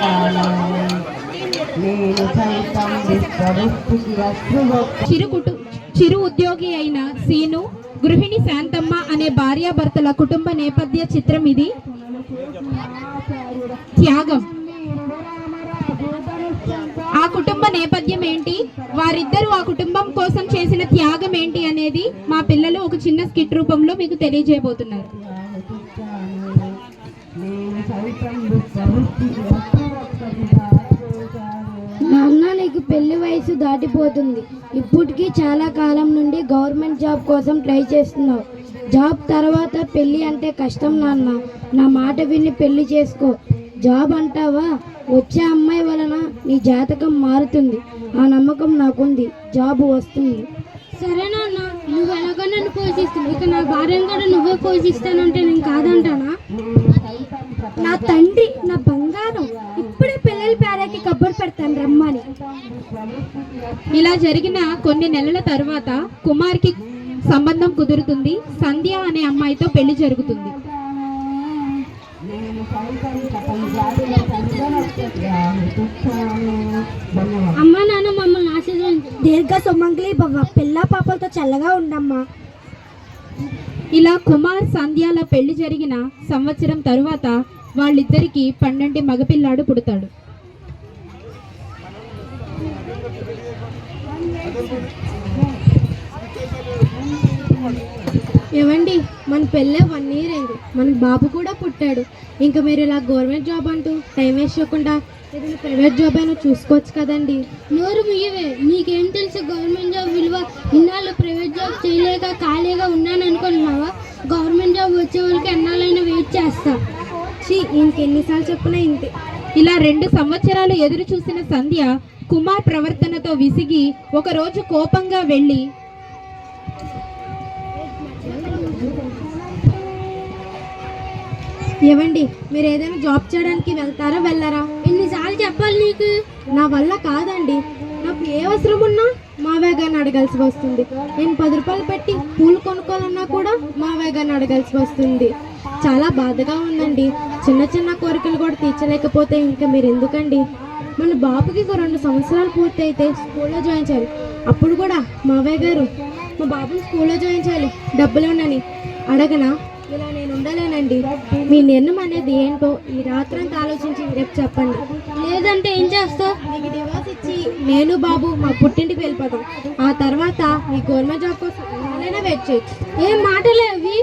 పుట్టాను నేను సైతం విశ్వవృష్టికి అశ్రువొక్క చిరు కుటు చిరు ఉద్యోగి అయిన సీను గృహిణి శాంతమ్మ అనే భార్యాభర్తల కుటుంబ నేపథ్య చిత్రం ఇది. త్యాగం. ఆ కుటుంబ నేపథ్యం ఏంటి? వారిద్దరూ ఆ కుటుంబం కోసం చేసిన త్యాగం ఏంటి అనేది మా పిల్లలు ఒక చిన్న స్కిట్ రూపంలో మీకు తెలియజేయబోతున్నారు. పెళ్ళి వయసు దాటిపోతుంది. ఇప్పటికీ చాలా కాలం నుండి గవర్నమెంట్ జాబ్ కోసం ట్రై చేస్తున్నావు. జాబ్ తర్వాత పెళ్ళి అంటే కష్టం నాన్న. నా మాట విని పెళ్ళి చేసుకో. జాబ్ అంటావా? వచ్చే అమ్మాయి వలన నీ జాతకం మారుతుంది. ఆ నమ్మకం నాకుంది. జాబ్ వస్తుంది. సరే నాన్న నువ్వు ఎలాగో నన్ను పోషిస్తున్నావు ఇక నా భార్యను కూడా నువ్వే పోషిస్తానంటే నేను కాదంటానా? నా తండ్రి నా బంగారం. ఇలా జరిగిన కొన్ని నెలల తర్వాత కుమార్కి సంబంధం కుదురుతుంది. సంధ్య అనే అమ్మాయితో పెళ్ళి జరుగుతుంది. అమ్మ నాన్న మమ్మల్ని ఆశీర్వదించు దీర్ఘ సుమంగళి భవ పిల్ల పాపలతో చల్లగా ఉండమ్మా. ఇలా కుమార్ సంధ్యాల పెళ్ళి జరిగిన సంవత్సరం తరువాత వాళ్ళిద్దరికి పన్నెండు మగపిల్లాడు పుడతాడు. ఏమండి మన పెళ్ళే వన్ ఇయర్ అయింది. మనకి బాబు కూడా పుట్టాడు. ఇంకా మీరు ఇలా గవర్నమెంట్ జాబ్ అంటూ టైం వేస్ట్ చేయకుండా ఏదైనా ప్రైవేట్ జాబ్ అయినా చూసుకోవచ్చు కదండి. నోరు ముయ్యవే. నీకేం తెలుసు గవర్నమెంట్ జాబ్ విలువ? ఇన్నాళ్ళు ప్రైవేట్ జాబ్ చేయలేక ఖాళీగా ఉన్నాను అనుకుంటున్నావా గవర్నమెంట్ జాబ్ వచ్చే వాళ్ళకి ఎన్నాళ్ళైనా వెయిట్ చేస్తా. చీ ఇంకెన్నిసార్లు చెప్పినా ఇంతే. ఇలా రెండు సంవత్సరాలు ఎదురు చూసిన సంధ్య కుమార్ ప్రవర్తనతో విసిగి ఒకరోజు కోపంగా వెళ్ళి ఏవండి మీరు ఏదైనా జాబ్ చేయడానికి వెళ్తారా వెళ్ళారా? ఇన్నిసార్లు చెప్పాలి నీకు. నా వల్ల కాదండి. నాకు ఏ అవసరం ఉన్నా మావే గారిని అడగాల్సి వస్తుంది. నేను పది రూపాయలు పెట్టి పూలు కొనుక్కోవాలన్నా కూడా మావే గారిని అడగాల్సి వస్తుంది. చాలా బాధగా ఉందండి. చిన్న చిన్న కోరికలు కూడా తీర్చలేకపోతే ఇంకా మీరు ఎందుకండి? మన బాబుకి ఒక రెండు సంవత్సరాలు పూర్తి అయితే స్కూల్లో జాయిన్ చేయాలి. అప్పుడు కూడా మావయ్య గారు మా బాబుని స్కూల్లో జాయిన్ చేయాలి డబ్బులు ఉండని అడగనా? ఇలా నేను ఉండలేనండి. మీ నిర్ణయం అనేది ఏంటో ఈ రాత్రంతా ఆలోచించి రేపు చెప్పండి. లేదంటే ఏం చేస్తావు? మీకు డివోర్స్ ఇచ్చి నేను బాబు మా పుట్టింటికి వెళ్ళిపోతాం. ఆ తర్వాత మీ గవర్నమెంట్ జాబ్ కోసం వెయిట్ చేయొచ్చు. ఏం మాటలే అవి?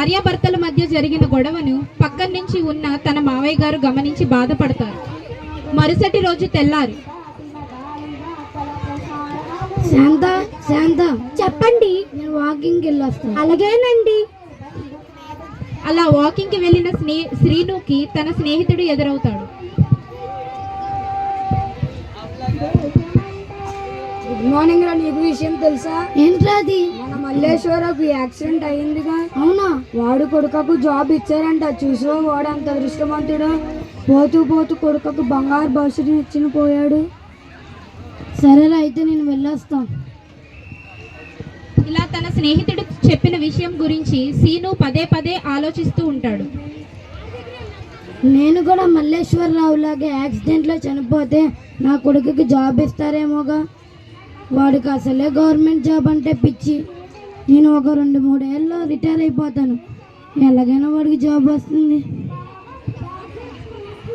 భార్యాభర్తల మధ్య జరిగిన గొడవను పక్కన నుంచి ఉన్న తన మావయ్య గారు గమనించి బాధపడతారు. మరుసటి రోజు తెల్లారి. శాంత శాంత చెప్పండి. నేను వాకింగ్కి వెళ్ళొస్తాను. అలాగేనండి. అలా వాకింగ్కి వెళ్ళిన స్నే శ్రీనుకి తన స్నేహితుడు ఎదురవుతాడు. మార్నింగ్ రా నీకు విషయం తెలుసా? ఏంట్రా అది? మన మల్లేశ్వరకు యాక్సిడెంట్ అయ్యిందిగా. అవునా? వాడు కొడుకకు జాబ్ ఇచ్చారంట చూసో వాడు అంత అదృష్టవంతుడు. పోతూ పోతూ కొడుకకు బంగారు భవిష్యత్తు ఇచ్చిన పోయాడు. సరేరా అయితే నేను వెళ్ళొస్తాను. ఇలా తన స్నేహితుడు చెప్పిన విషయం గురించి సీను పదే పదే ఆలోచిస్తూ ఉంటాడు. నేను కూడా మల్లేశ్వరరావు లాగే యాక్సిడెంట్లో చనిపోతే నా కొడుకుకి జాబ్ ఇస్తారేమోగా? వాడికి అసలే గవర్నమెంట్ జాబ్ అంటే పిచ్చి. నేను ఒక రెండు మూడేళ్ళలో రిటైర్ అయిపోతాను. ఎలాగైనా వాడికి జాబ్ వస్తుంది.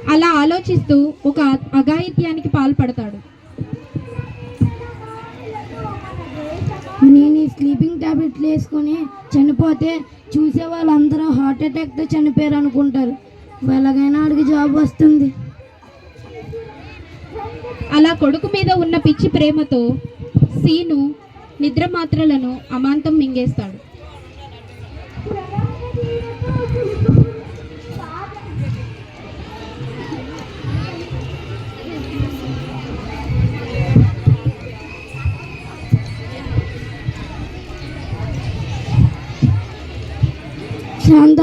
అలా ఆలోచిస్తూ ఒక అఘాయిత్యానికి పాల్పడతాడు. నేను ఈ స్లీపింగ్ టాబ్లెట్లు వేసుకొని చనిపోతే చూసే వాళ్ళందరూ హార్ట్ అటాక్తో చనిపోయారు అనుకుంటారు. ఎలాగైనా వాడికి జాబ్ వస్తుంది. అలా కొడుకు మీద ఉన్న పిచ్చి ప్రేమతో సీను నిద్ర మాత్రలను అమాంతం మింగేస్తాడు. శాంత?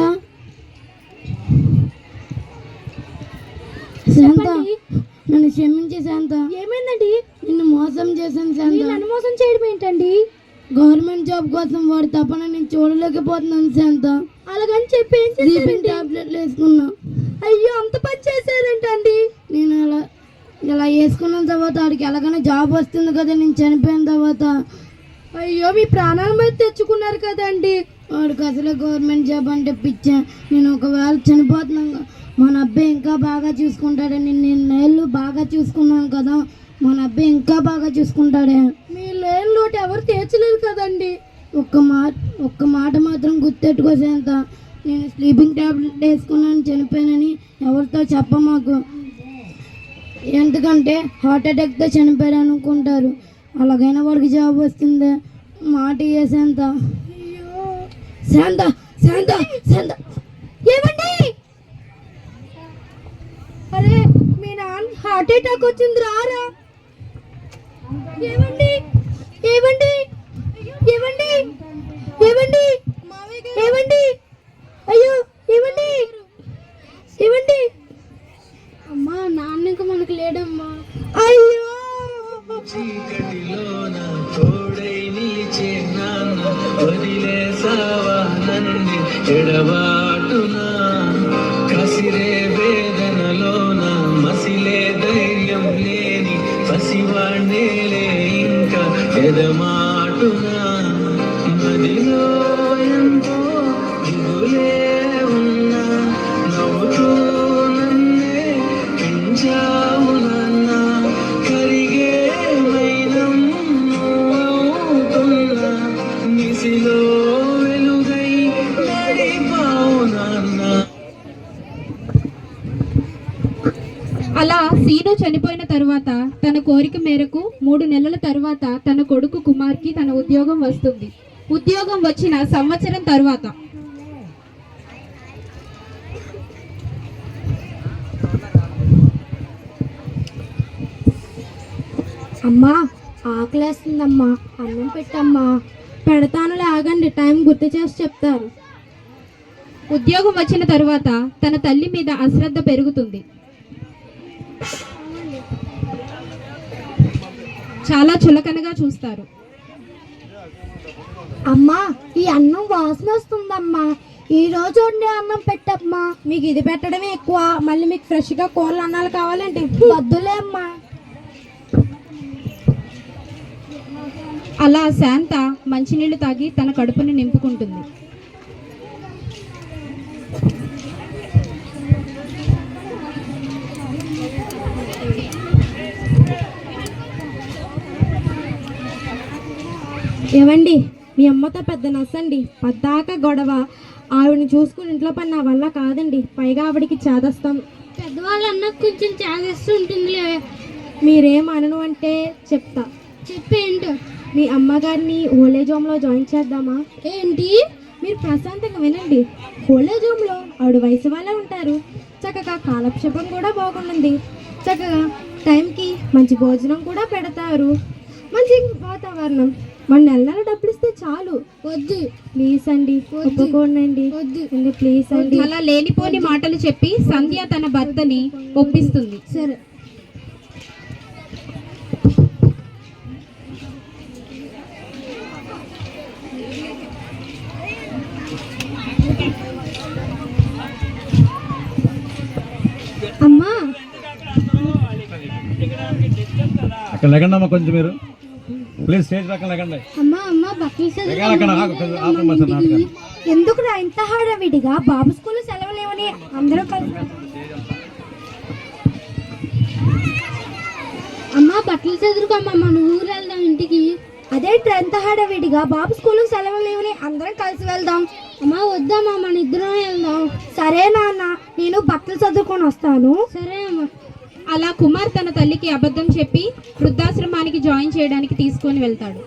శాంత? నన్ను క్షమించి శాంత. ఏమైందండి? నిన్ను మోసం చేశాను శాంత. మోసం చేయడం ఏంటండి? గవర్నమెంట్ జాబ్ కోసం వాడి తపన నేను చూడలేకపోతున్నాను శాంత. అలాగని చెప్పి స్లీపింగ్ టాబ్లెట్లు వేసుకున్నా. అయ్యో అంత పని చేశారేంటండి. నేను ఇలా ఇలా వేసుకున్న తర్వాత వాడికి ఎలాగైనా జాబ్ వస్తుంది కదా నేను చనిపోయిన తర్వాత. అయ్యో మీ ప్రాణాల మీద తెచ్చుకున్నారు కదండి. వాడికి అసలు గవర్నమెంట్ జాబ్ అంటే పిచ్చా. నేను ఒకవేళ చనిపోతున్నాను మన అబ్బాయి ఇంకా బాగా చూసుకుంటాడని నేను నేళ్ళు బాగా చూసుకున్నాను కదా మన అబ్బాయి ఇంకా బాగా చూసుకుంటాడే. మీ లేని లోటు ఎవరు తీర్చలేదు కదండి. ఒక్క మాట ఒక్క మాట మాత్రం గుర్తెట్టుకోసేంత నేను స్లీపింగ్ టాబ్లెట్ వేసుకున్నాను చనిపోయానని ఎవరితో చెప్ప మాకు. ఎందుకంటే హార్ట్ అటాక్తో చనిపోయాడు అనుకుంటారు అలాగైనా వాడికి జాబ్ వస్తుంది. మాట వేసేంత శాంత శాంత శాంత. ఏమండి? అరే మీ నాన్న హార్ట్ అటాక్ వచ్చింది రారా. ఏమండి? ఇంకా సీను చనిపోయిన తరువాత తన కోరిక మేరకు మూడు నెలల తరువాత తన కొడుకు కుమార్కి తన ఉద్యోగం వస్తుంది. ఉద్యోగం వచ్చిన సంవత్సరం తరువాత. అమ్మా ఆకలేస్తుందమ్మా. అన్నం పెట్టమ్మా. పెడతానులే ఆగండి టైం గుర్తు చేసి చెప్తారు. ఉద్యోగం వచ్చిన తరువాత తన తల్లి మీద అశ్రద్ధ పెరుగుతుంది. చాలా చులకనగా చూస్తారు. అమ్మా ఈ అన్నం వాసన వస్తుందమ్మా. ఈ రోజు వండే అన్నం పెట్టమ్మా. మీకు ఇది పెట్టడమే ఎక్కువ. మళ్ళీ మీకు ఫ్రెష్గా కూరలు అన్నాలు కావాలంటే. వద్దులే అమ్మా అలా శాంత మంచినీళ్ళు తాగి తన కడుపుని నింపుకుంటుంది. ఏవండి? మీ అమ్మతో పెద్ద నసండి. పద్దాక గొడవ. ఆవిడని చూసుకుని ఇంట్లో పని నా వల్ల కాదండి. పైగా ఆవిడకి చేదస్తాం. పెద్దవాళ్ళు అన్నకు కొంచెం చాదేస్తూ ఉంటుందిలే. మీరేం అనను అంటే చెప్తా. చెప్పేంటో మీ అమ్మగారిని ఓల్డేజ్ హోమ్లో జాయిన్ చేద్దామా? ఏంటి? మీరు ప్రశాంతంగా వినండి. ఓల్డేజ్ హోమ్లో ఆవిడ వయసు వాళ్ళే ఉంటారు. చక్కగా కాలక్షేపం కూడా బాగుంటుంది. చక్కగా టైంకి మంచి భోజనం కూడా పెడతారు. మంచి వాతావరణం. మన నెల నెల డబ్బులు ఇస్తే చాలు. వద్దు. ప్లీజ్ అండి ఒప్పుకోండి వద్దు. అండి ప్లీజ్ అండి? అలా లేనిపోని మాటలు చెప్పి సంధ్య తన భర్తని ఒప్పిస్తుంది. సరే. అమ్మా. అక్కడ లేకండి అమ్మా కొంచెం మీరు. ప్లీజ్ స్టేజ్ పక్కన లేకండి. అమ్మా అమ్మ నాటకాలు ఎందుకు ఇంత హడావిడిగా? బాబు స్కూల్ సెలవులేవని అందరూ కలిసి అమ్మ బట్టలు చదువుకోమ్మా మన ఊరు వెళ్దాం ఇంటికి. అదే ఎంత హడావిడిగా బాబు స్కూల్ సెలవులు లేవని అందరం కలిసి వెళ్దాం. అమ్మ వద్దమ్మా మన ఇద్దరం వెళ్దాం. సరే నాన్న నేను బట్టలు చదువుకొని వస్తాను. సరే అమ్మా. అలా కుమార్ తన తల్లికి అబద్ధం చెప్పి వృద్ధాశ్రమానికి జాయిన్ చేయడానికి తీసుకొని వెళ్తాడు.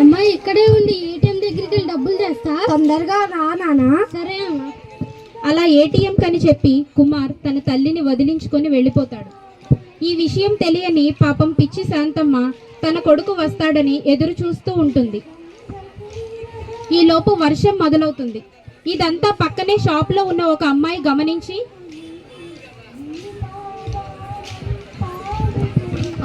అమ్మ ఇక్కడే ఉండి ఏటీఎం దగ్గరికి వెళ్ళి డబ్బులు తెస్తా. తొందరగా రా నాన్న సరే అమ్మా. అలా ఏటీఎం కని చెప్పి కుమార్ తన తల్లిని వదిలించుకొని వెళ్ళిపోతాడు. ఈ విషయం తెలియని పాపం పిచ్చి శాంతమ్మ తన కొడుకు వస్తాడని ఎదురు చూస్తూ ఉంటుంది. ఈ లోపు వర్షం మొదలవుతుంది. ఇదంతా పక్కనే షాప్లో ఉన్న ఒక అమ్మాయి గమనించి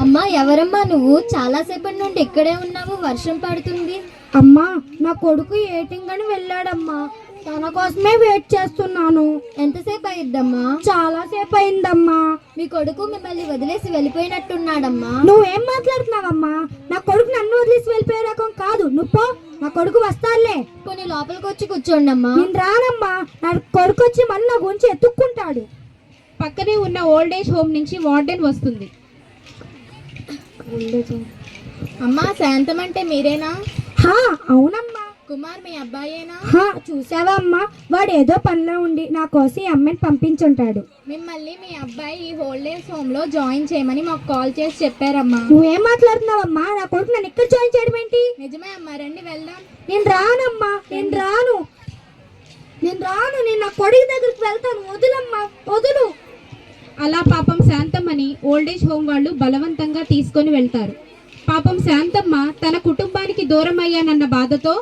అమ్మా ఎవరమ్మా నువ్వు? చాలాసేపటి నుండి ఇక్కడే ఉన్నావు. వర్షం పడుతుంది. అమ్మా నా కొడుకు ఏటింగ్ అని వెళ్ళాడమ్మా. తన కోసమే వెయిట్ చేస్తున్నాను. ఎంతసేపు అయ్యిద్దమ్మా? చాలా సేపు అయిందమ్మా మీ కొడుకు మిమ్మల్ని వదిలేసి వెళ్ళిపోయినట్టున్నాడమ్మా. నువ్వేం మాట్లాడుతున్నావమ్మా? నా కొడుకు నన్ను వదిలేసి వెళ్ళిపోయే రకం కాదు. నువ్వు. నా కొడుకు వస్తాడులే. కొన్ని లోపలికి వచ్చి కూర్చోండమ్మా. నేను రానమ్మా. నా కొడుకు వచ్చి మళ్ళీ నా గురించి ఎత్తుక్కుంటాడు. పక్కనే ఉన్న ఓల్డ్ ఏజ్ హోమ్ నుంచి వార్డెన్ వస్తుంది. అమ్మా శాంతం అంటే మీరేనా? హా అవునమ్మా. కుమార్ మీ అబ్బాయేనా? చూసావా అమ్మా వాడు ఏదో పనిలో ఉండి నా కోసం ఈ అమ్మాయిని పంపించుంటాడు. మిమ్మల్ని మీ అబ్బాయి ఈ హోల్డేజ్ హోమ్లో జాయిన్ చేయమని మాకు కాల్ చేసి చెప్పారమ్మా. నువ్వేం మాట్లాడుతున్నావమ్మా? నా కొడుకు నన్ను ఇక్కడ జాయిన్ చేయడం ఏంటి? నిజమే అమ్మా రండి వెళ్దాం. నేను రానమ్మా నేను రాను. నేను రాను నేను నా కొడుకు దగ్గరికి వెళ్తాను. వదులమ్మా వదులు. అలా పాపం శాంతమ్మని ఓల్డేజ్ హోమ్ వాళ్ళు బలవంతంగా తీసుకొని వెళ్తారు. పాపం శాంతమ్మ తన కుటుంబానికి దూరం అయ్యానన్న బాధతో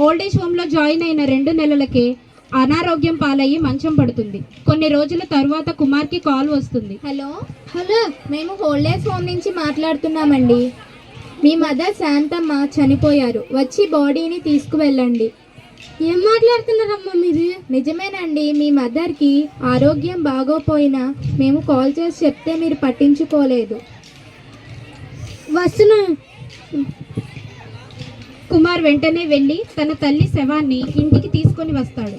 ఓల్డేజ్ హోమ్లో జాయిన్ అయిన రెండు నెలలకే అనారోగ్యం పాలయ్యి మంచం పడుతుంది. కొన్ని రోజుల తర్వాత కుమార్కి కాల్ వస్తుంది. హలో? హలో మేము హోల్డేజ్ హోమ్ నుంచి మాట్లాడుతున్నామండి. మీ మదర్ శాంతమ్మ చనిపోయారు. వచ్చి బాడీని తీసుకువెళ్ళండి. ఏం మాట్లాడుతున్నారమ్మా మీరు? నిజమేనండి మీ మదర్కి ఆరోగ్యం బాగోపోయినా మేము కాల్ చేసి చెప్తే మీరు పట్టించుకోలేదు. వస్తున్నా. కుమార్ వెంటనే వెళ్ళి తన తల్లి శవాన్ని ఇంటికి తీసుకొని వస్తాడు.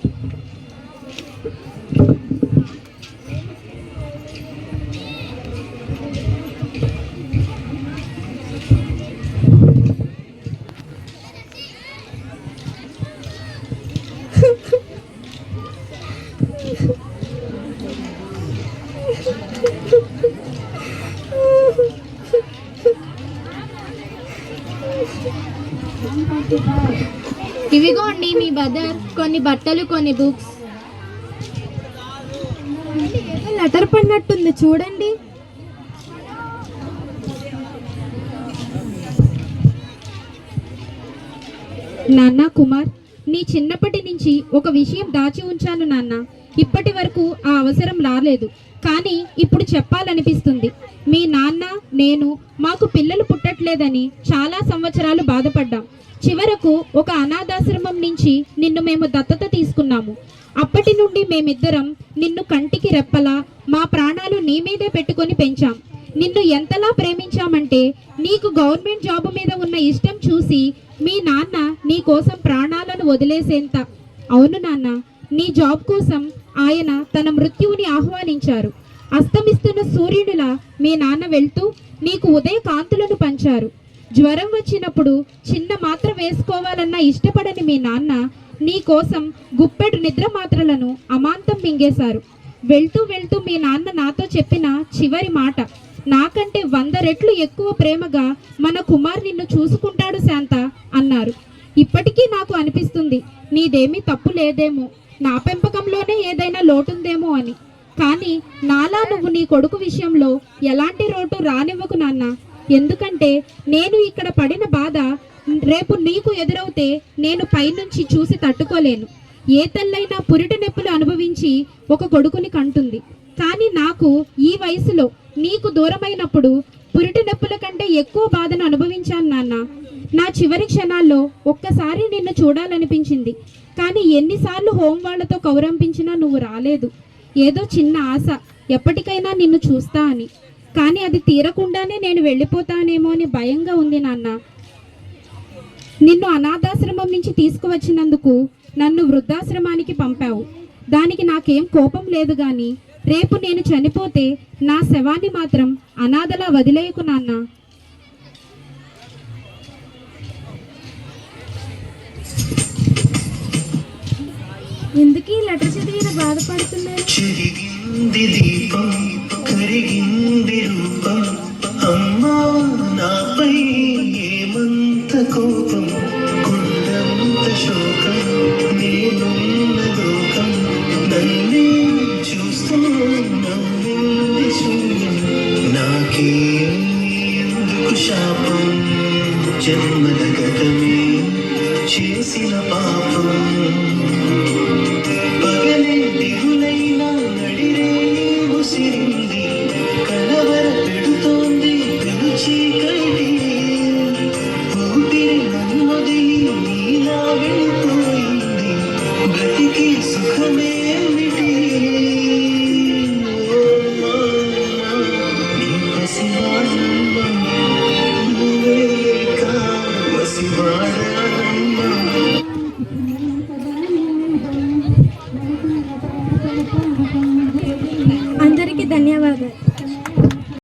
ఇవిగోండి మీ మదర్ కొన్ని బట్టలు కొన్ని బుక్స్. లెటర్ పడినట్టుంది చూడండి. నాన్న కుమార్ నీ చిన్నప్పటి నుంచి ఒక విషయం దాచి ఉంచాను నాన్న. ఇప్పటి వరకు ఆ అవసరం రాలేదు. కానీ ఇప్పుడు చెప్పాలనిపిస్తుంది. మీ నాన్న నేను మాకు పిల్లలు పుట్టట్లేదని చాలా సంవత్సరాలు బాధపడ్డాం. చివరకు ఒక అనాథాశ్రమం నుంచి నిన్ను మేము దత్తత తీసుకున్నాము. అప్పటి నుండి మేమిద్దరం నిన్ను కంటికి రెప్పలా మా ప్రాణాలు నీ మీదే పెట్టుకొని పెంచాం. నిన్ను ఎంతలా ప్రేమించామంటే నీకు గవర్నమెంట్ జాబ్ మీద ఉన్న ఇష్టం చూసి మీ నాన్న నీ కోసం ప్రాణాలను వదిలేసేంత. అవును నాన్న నీ జాబ్ కోసం ఆయన తన మృత్యువుని ఆహ్వానించారు. అస్తమిస్తున్న సూర్యునిలా మీ నాన్న వెళ్తూ నీకు ఉదయ కాంతులను పంచారు. జ్వరం వచ్చినప్పుడు చిన్న మాత్ర వేసుకోవాలన్న ఇష్టపడని మీ నాన్న నీ కోసం గుప్పెడు నిద్ర మాత్రలను అమాంతం మింగేశారు. వెళ్తూ వెళ్తూ మీ నాన్న నాతో చెప్పిన చివరి మాట నాకంటే వంద రెట్లు ఎక్కువ ప్రేమగా మన కుమార్ నిన్ను చూసుకుంటాడు శాంత అన్నారు. ఇప్పటికీ నాకు అనిపిస్తుంది నీదేమీ తప్పు లేదేమో నా పెంపకంలోనే ఏదైనా లోటుందేమో అని. కానీ నాలా నువ్వు నీ కొడుకు విషయంలో ఎలాంటి రోటు రానివ్వకు నాన్న. ఎందుకంటే నేను ఇక్కడ పడిన బాధ రేపు నీకు ఎదురవుతే నేను పైనుంచి చూసి తట్టుకోలేను. ఏ తల్లైనా పురిటి నొప్పులు అనుభవించి ఒక కొడుకుని కంటుంది. కానీ నాకు ఈ వయసులో నీకు దూరమైనప్పుడు పురిట నొప్పుల కంటే ఎక్కువ బాధను అనుభవించాను నాన్న. నా చివరి క్షణాల్లో ఒక్కసారి నిన్ను చూడాలనిపించింది. కానీ ఎన్నిసార్లు హోం వాళ్ళతో కౌరంపించినా నువ్వు రాలేదు. ఏదో చిన్న ఆశ. ఎప్పటికైనా నిన్ను చూస్తా అని. కానీ అది తీరకుండానే నేను వెళ్ళిపోతానేమో అని భయంగా ఉంది నాన్న. నిన్ను అనాథాశ్రమం నుంచి తీసుకువచ్చినందుకు నన్ను వృద్ధాశ్రమానికి పంపావు. దానికి నాకేం కోపం లేదు కానీ రేపు నేను చనిపోతే నా శవాన్ని మాత్రం అనాథలా వదిలేయకు నాన్న. ఎందుకు ఈ లెటర్ చదివిన బాధపడుతున్నారు? చెరిగింది దీపం కరిగింది రూపం. అమ్మా నాపై ఏమంత కోపం?